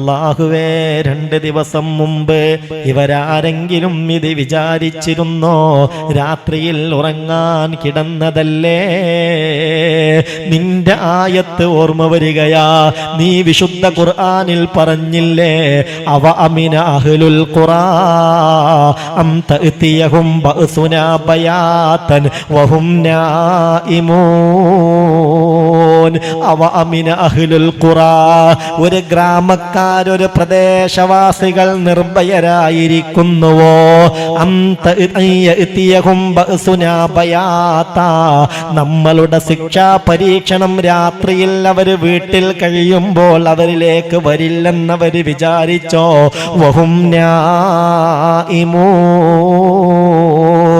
അള്ളാഹുവേ രണ്ട് ദിവസം മുമ്പ് ഇവരാരെങ്കിലും ഇത് വിചാരിച്ചിരുന്നോ? രാത്രിയിൽ ഉറങ്ങാൻ കിടന്നതല്ലേ? നിന്റെ ആയത്ത് ഓർമ്മ വരികയാ. നീ വിശുദ്ധ ഖുർആാനിൽ പറഞ്ഞില്ലേ അവ അമിന അഹ്ലുൽ ഖുറാ ബഅസുനാ ബയാതൻ വഹും നായിമൂൻ അവ അമിന അഹ്ലുൽ ഖുറാ. ഒരു ഗ്രാമക്കാരൊരു പ്രദേശവാസികൾ നിർഭയരായിരിക്കുന്നുവോ? നമ്മളുടെ ശിക്ഷാ പരീക്ഷണം രാത്രിയിൽ അവർ വീട്ടിൽ കഴിയുമ്പോൾ അവരിലേക്ക് വരില്ലെന്നവര് വിചാരിച്ചോ? വഹും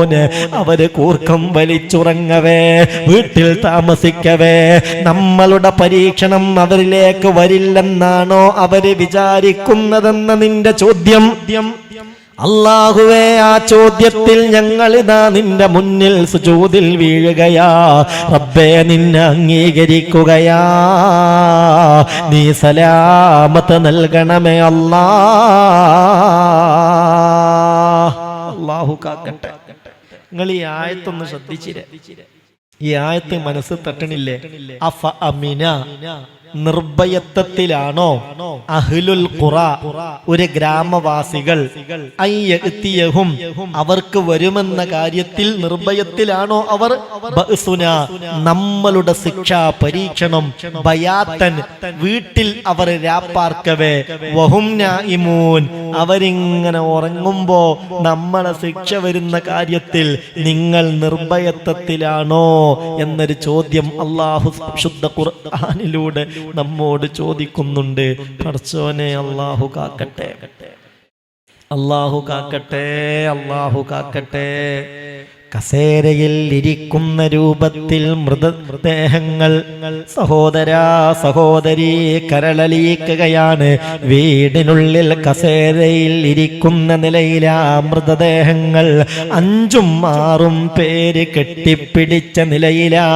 നായിമൂന് അവർ കൂർക്കം വലിച്ചുറങ്ങവേ വീട്ടിൽ താമസിക്കവേ. നമ്മളുടെ പരീക്ഷണം അവരിലേക്ക് വരില്ലെന്നാണോ അവർ വിചാരിക്കുന്നതെന്ന നിന്റെ ചോദ്യം. അള്ളാഹുവേ ആ ചോദ്യത്തിൽ ഞങ്ങൾ ഇതാ നിന്റെ മുന്നിൽ സുജൂതിൽ വീഴുകയാ. റബ്ബേ നിന്നെ അംഗീകരിക്കുകയാ. നീ സലാമത്ത് നൽകണമേ അല്ലാ. അള്ളാഹു കാക്കട്ടെ. നിങ്ങൾ ഈ ആയത്തൊന്ന് ശ്രദ്ധിച്ചില്ലേ ഈ ആയത്ത് മനസ്സ് തട്ടണില്ലേ? നിർഭയത്വത്തിലാണോ? അഹ്ലുൽ ഖുറ ഒരു ഗ്രാമവാസികൾ. അവർക്ക് വരുമെന്ന കാര്യത്തിൽ നിർഭയത്തിലാണോ അവർ? നമ്മളുടെ ശിക്ഷാ പരീക്ഷണം ബയാത്തൻ വീട്ടിൽ അവർ രാപ്പാർക്കവേ. വഹും നായിമൂൻ അവരിങ്ങനെ ഉറങ്ങുമ്പോ നമ്മളെ ശിക്ഷ വരുന്ന കാര്യത്തിൽ നിങ്ങൾ നിർഭയത്വത്തിലാണോ? എന്നൊരു ചോദ്യം അള്ളാഹു ശുദ്ധ ഖുർആനിലൂടെ നമ്മോട് ചോദിക്കുന്നുണ്ട്. പടച്ചോനെ അള്ളാഹു കാക്കട്ടെ. അള്ളാഹു കാക്കട്ടെ അള്ളാഹു കാക്കട്ടെ. കസേരയിൽ ഇരിക്കുന്ന രൂപത്തിൽ മൃതദേഹങ്ങൾ സഹോദരാ സഹോദരി കരളലിയിക്കുകയാണ്. വീടിനുള്ളിൽ കസേരയിൽ ഇരിക്കുന്ന നിലയിലാ മൃതദേഹങ്ങൾ അഞ്ചും ആറും പേര് കെട്ടിപ്പിടിച്ച നിലയിലാ.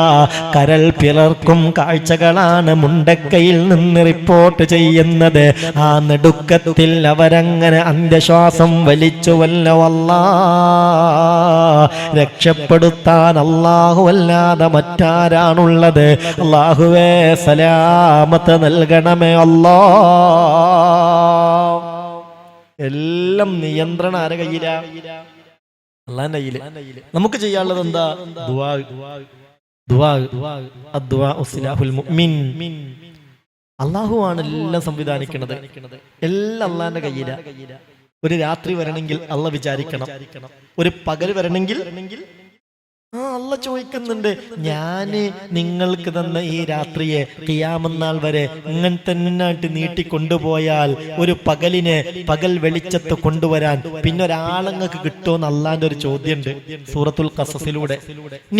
കരൾ പിളർക്കും കാഴ്ചകളാണ് മുണ്ടക്കയിൽ നിന്ന് റിപ്പോർട്ട് ചെയ്യുന്നത്. ആ നെടുക്കത്തിൽ അവരങ്ങനെ അന്ത്യശ്വാസം വലിച്ചുവല്ലോ അല്ലാ. രക്ഷപ്പെടുത്താൻ അള്ളാഹു അല്ലാതെ മറ്റാരാണുള്ളത്? അള്ളാഹുവേ സലാമത്ത് നൽകണമേ അല്ലോ. എല്ലാം നിയന്ത്രണം ആരെ കയ്യിലാ? നമുക്ക് ചെയ്യാനുള്ളത് എന്താ? അള്ളാഹു ആണ് എല്ലാം സംവിധാനിക്കുന്നത് എല്ലാം അള്ളാന്റെ കയ്യിലാ. ഒരു രാത്രി വരണമെങ്കിൽ അള്ള വിചാരിക്കണം. ഒരു പകൽ വരണമെങ്കിൽ ആ അല്ല ചോദിക്കുന്നുണ്ട്. ഞാൻ നിങ്ങൾക്ക് തന്ന ഈ രാത്രിയെ കിയാമന്നാൾ വരെ ഇങ്ങനെ തന്നെയായിട്ട് നീട്ടി കൊണ്ടുപോയാൽ ഒരു പകലിനെ പകൽ വെളിച്ചത്ത് കൊണ്ടുവരാൻ പിന്നെ ഒരാളങ്ങൾക്ക് കിട്ടുമെന്ന് അള്ളാന്റെ ഒരു ചോദ്യമുണ്ട് സൂറത്തുൽ കസസിലൂടെ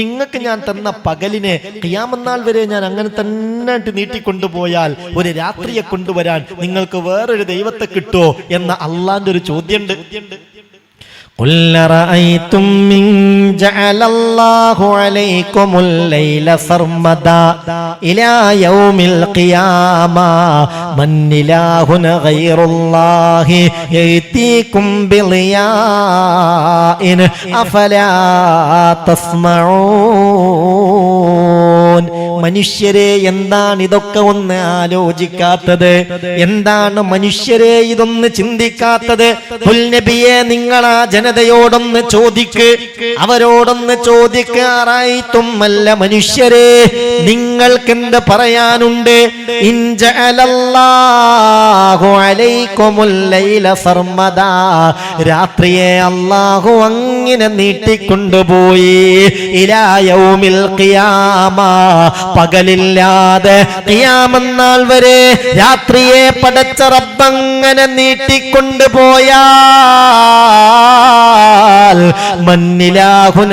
നിങ്ങൾക്ക് ഞാൻ തന്ന പകലിനെ കിയാമന്നാൾ വരെ ഞാൻ അങ്ങനെ തന്നെയായിട്ട് നീട്ടി കൊണ്ടുപോയാൽ ഒരു രാത്രിയെ കൊണ്ടുവരാൻ നിങ്ങൾക്ക് വേറൊരു ദൈവത്തെ കിട്ടുമോ എന്ന അള്ളാന്റെ ഒരു ചോദ്യമുണ്ട്. قل رأيتم من جعل الله عليكم الليل سرمدا إلى يوم القيامة من إله غير الله يأتيكم بضياء أفلا تسمعون മനുഷ്യരെ എന്താണ് ഇതൊക്കെ ഒന്ന് ആലോചിക്കാത്തത്? എന്താണ് മനുഷ്യരെ ഇതൊന്ന് ചിന്തിക്കാത്തത്? പുൽനബിയെ നിങ്ങൾ ആ ജനതയോടൊന്ന് ചോദിക്ക്. അവരോടൊന്ന് ചോദിക്കാറായിട്ടും അല്ല മനുഷ്യരെ നിങ്ങൾക്ക് എന്ത് പറയാനുണ്ട് രാത്രിയെ അള്ളാഹു അങ്ങനെ നീട്ടിക്കൊണ്ടുപോയി. ഇലാ യൗമിൽ ഖിയാമ. പകലില്ലാതെ ഖിയാമന്നാൾ വരെ രാത്രിയെ പടച്ച റബ്ബങ്ങനെ നീട്ടിക്കൊണ്ടുപോയാൽ മന്നിലാഹുന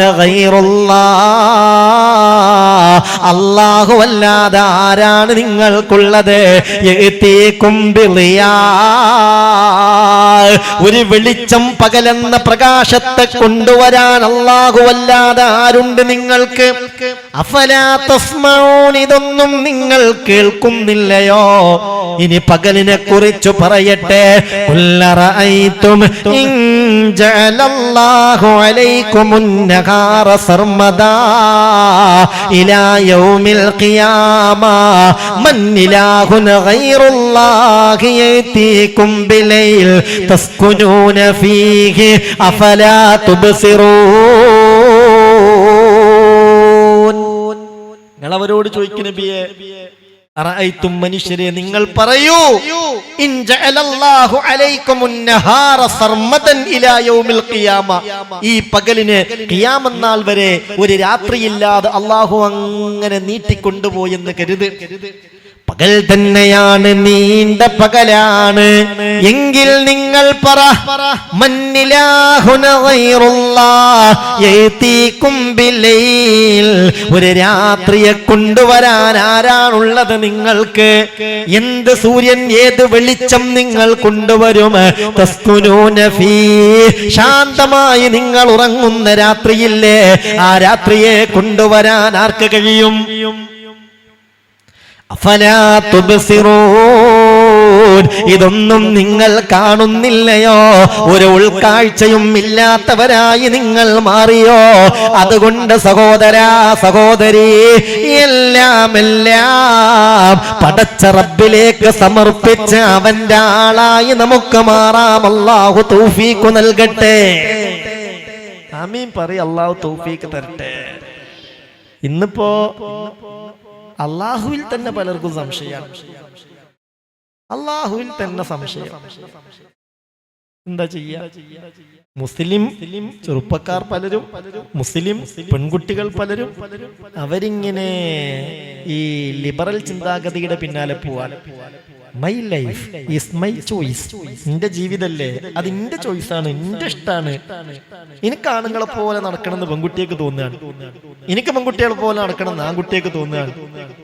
അല്ലാഹുവല്ലാതെ ആരാണ് നിങ്ങൾക്കുള്ളത്? ഒരു വെളിച്ചം പകലെന്ന പ്രകാശത്തെ കൊണ്ടുവരാൻ അല്ലാഹുവല്ലാതെ ആരുണ്ട് നിങ്ങൾക്ക്? അഫലാ ഇതൊന്നും നിങ്ങൾ കേൾക്കുന്നില്ലയോ? ഇനി പകലിനെ കുറിച്ച് പറയട്ടെ. കുല്ലറഅയ്തും ഇൻ ജഅലല്ലാഹു അലൈക്കുമുൻ സർമദാ ഇലാ യൗമിൽ ഖിയാമ. ഫീഹി അവരോട് ചോദിക്കും നബിയെ അറഅയ്തും മനുഷ്യരെ നിങ്ങൾ പറയൂ ഇൻ ജഅലല്ലാഹു ഇലാ യൗമിൽ ഖിയാമ. ഈ പകലിന് ഖിയാമത്ത് വരെ ഒരു രാത്രിയില്ലാതെ അള്ളാഹു അങ്ങനെ നീട്ടിക്കൊണ്ടുപോയെന്ന് കരുത്. പകൽ തന്നെയാണ് നീണ്ട പകലാണ് എങ്കിൽ നിങ്ങൾ പറ. ഒരു രാത്രിയെ കൊണ്ടുവരാൻ ആരാണുള്ളത് നിങ്ങൾക്ക് എന്ത് സൂര്യൻ ഏത് വെളിച്ചം നിങ്ങൾ കൊണ്ടുവരും. ശാന്തമായി നിങ്ങൾ ഉറങ്ങുന്ന രാത്രിയില്ലേ ആ രാത്രിയെ കൊണ്ടുവരാൻ ആർക്ക് കഴിയും. ഇതൊന്നും നിങ്ങൾ കാണുന്നില്ലയോ? ഒരു ഉൾക്കാഴ്ചയും ഇല്ലാത്തവരായി നിങ്ങൾ മാറിയോ? അതുകൊണ്ട് സഹോദര സഹോദരി എല്ലാം എല്ലാം പടച്ച റബ്ബിലേക്ക് സമർപ്പിച്ച് അവന്റെ ആളായി നമുക്ക് മാറാം. അല്ലാഹു തൗഫീഖ് നൽകട്ടെ. ആമീൻ പറ അല്ലാഹു തൗഫീഖ് തരട്ടെ. ഇന്നിപ്പോ അള്ളാഹുവിൽ തന്നെ പലർക്കും സംശയമാണ്. അള്ളാഹുവിൽ തന്നെ സംശയം. എന്താ ചെയ്യാ? മുസ്ലിം ചെറുപ്പക്കാർ പലരും മുസ്ലിം പെൺകുട്ടികൾ പലരും അവരിങ്ങനെ ഈ ലിബറൽ ചിന്താഗതിയുടെ പിന്നാലെ പോവാൻ my life is my choice എന്റെ ജീവിതല്ലേ അത് എന്റെ ചോയ്സ് ആണ് എന്റെ ഇഷ്ടമാണ്. എനിക്ക് ആണുങ്ങളെ പോലെ നടക്കണമെന്ന് പെൺകുട്ടിയൊക്കെ തോന്നുകയാണ്. എനിക്ക് പെൺകുട്ടികളെ പോലെ നടക്കണം എന്ന് ആൺകുട്ടിയൊക്കെ തോന്നുകയാണ്.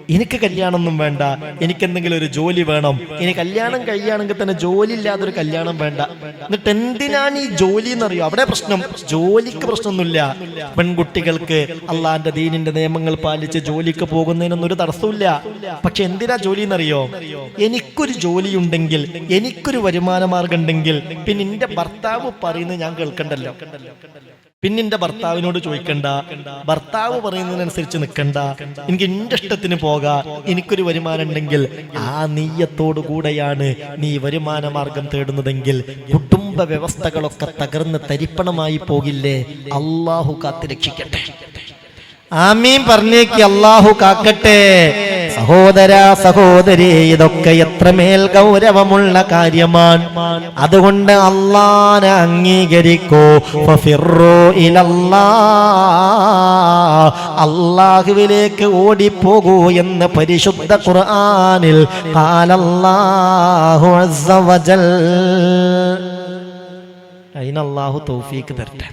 എനിക്ക് കല്യാണമൊന്നും വേണ്ട എനിക്ക് എന്തെങ്കിലും ഒരു ജോലി വേണം. ഇനി കല്യാണം കഴിയുകയാണെങ്കിൽ തന്നെ ജോലി ഇല്ലാതെ ഒരു കല്യാണം വേണ്ട. എന്നിട്ട് എന്തിനാണ് ഈ ജോലി എന്നറിയോ? അവിടെ പ്രശ്നം. ജോലിക്ക് പ്രശ്നമൊന്നുമില്ല. പെൺകുട്ടികൾക്ക് അള്ളാന്റെ ദീനിന്റെ നിയമങ്ങൾ പാലിച്ച് ജോലിക്ക് പോകുന്നതിനൊന്നും ഒരു തടസ്സമില്ല പക്ഷെ എന്തിനാ ജോലി എന്നറിയോ? എനിക്കൊരു ജോലി ഉണ്ടെങ്കിൽ എനിക്കൊരു വരുമാന മാർഗം ഉണ്ടെങ്കിൽ പിന്നെ എന്റെ ഭർത്താവ് പറയുന്നത് ഞാൻ കേൾക്കണ്ടല്ലോ. പിന്നെ എന്റെ ഭർത്താവിനോട് ചോദിക്കണ്ട. ഭർത്താവ് പറയുന്നതിനനുസരിച്ച് നിൽക്കണ്ട. എനിക്ക് എന്റെ ഇഷ്ടത്തിന് എനിക്കൊരു വരുമാനം ഉണ്ടെങ്കിൽ ആ നീയത്തോടു കൂടെയാണ് നീ വരുമാന മാർഗം തേടുന്നതെങ്കിൽ കുടുംബ വ്യവസ്ഥകളൊക്കെ തകർന്ന് തരിപ്പണമായി പോകില്ലേ? അള്ളാഹു കാത്തിരക്ഷിക്കട്ടെ ആമീൻ പറഞ്ഞേക്ക് അള്ളാഹു കാക്കട്ടെ. സഹോദര സഹോദരി ഇതൊക്കെ എത്രമേൽ ഗൗരവമുള്ള കാര്യമാണ്. അതുകൊണ്ട് അള്ളാനെ അംഗീകരിക്കൂ. അള്ളാഹുവിലേക്ക് ഓടിപ്പോകൂ എന്ന് പരിശുദ്ധ ഖുർആാനിൽ വജൽ. അതിന് അള്ളാഹു തരട്ടെ.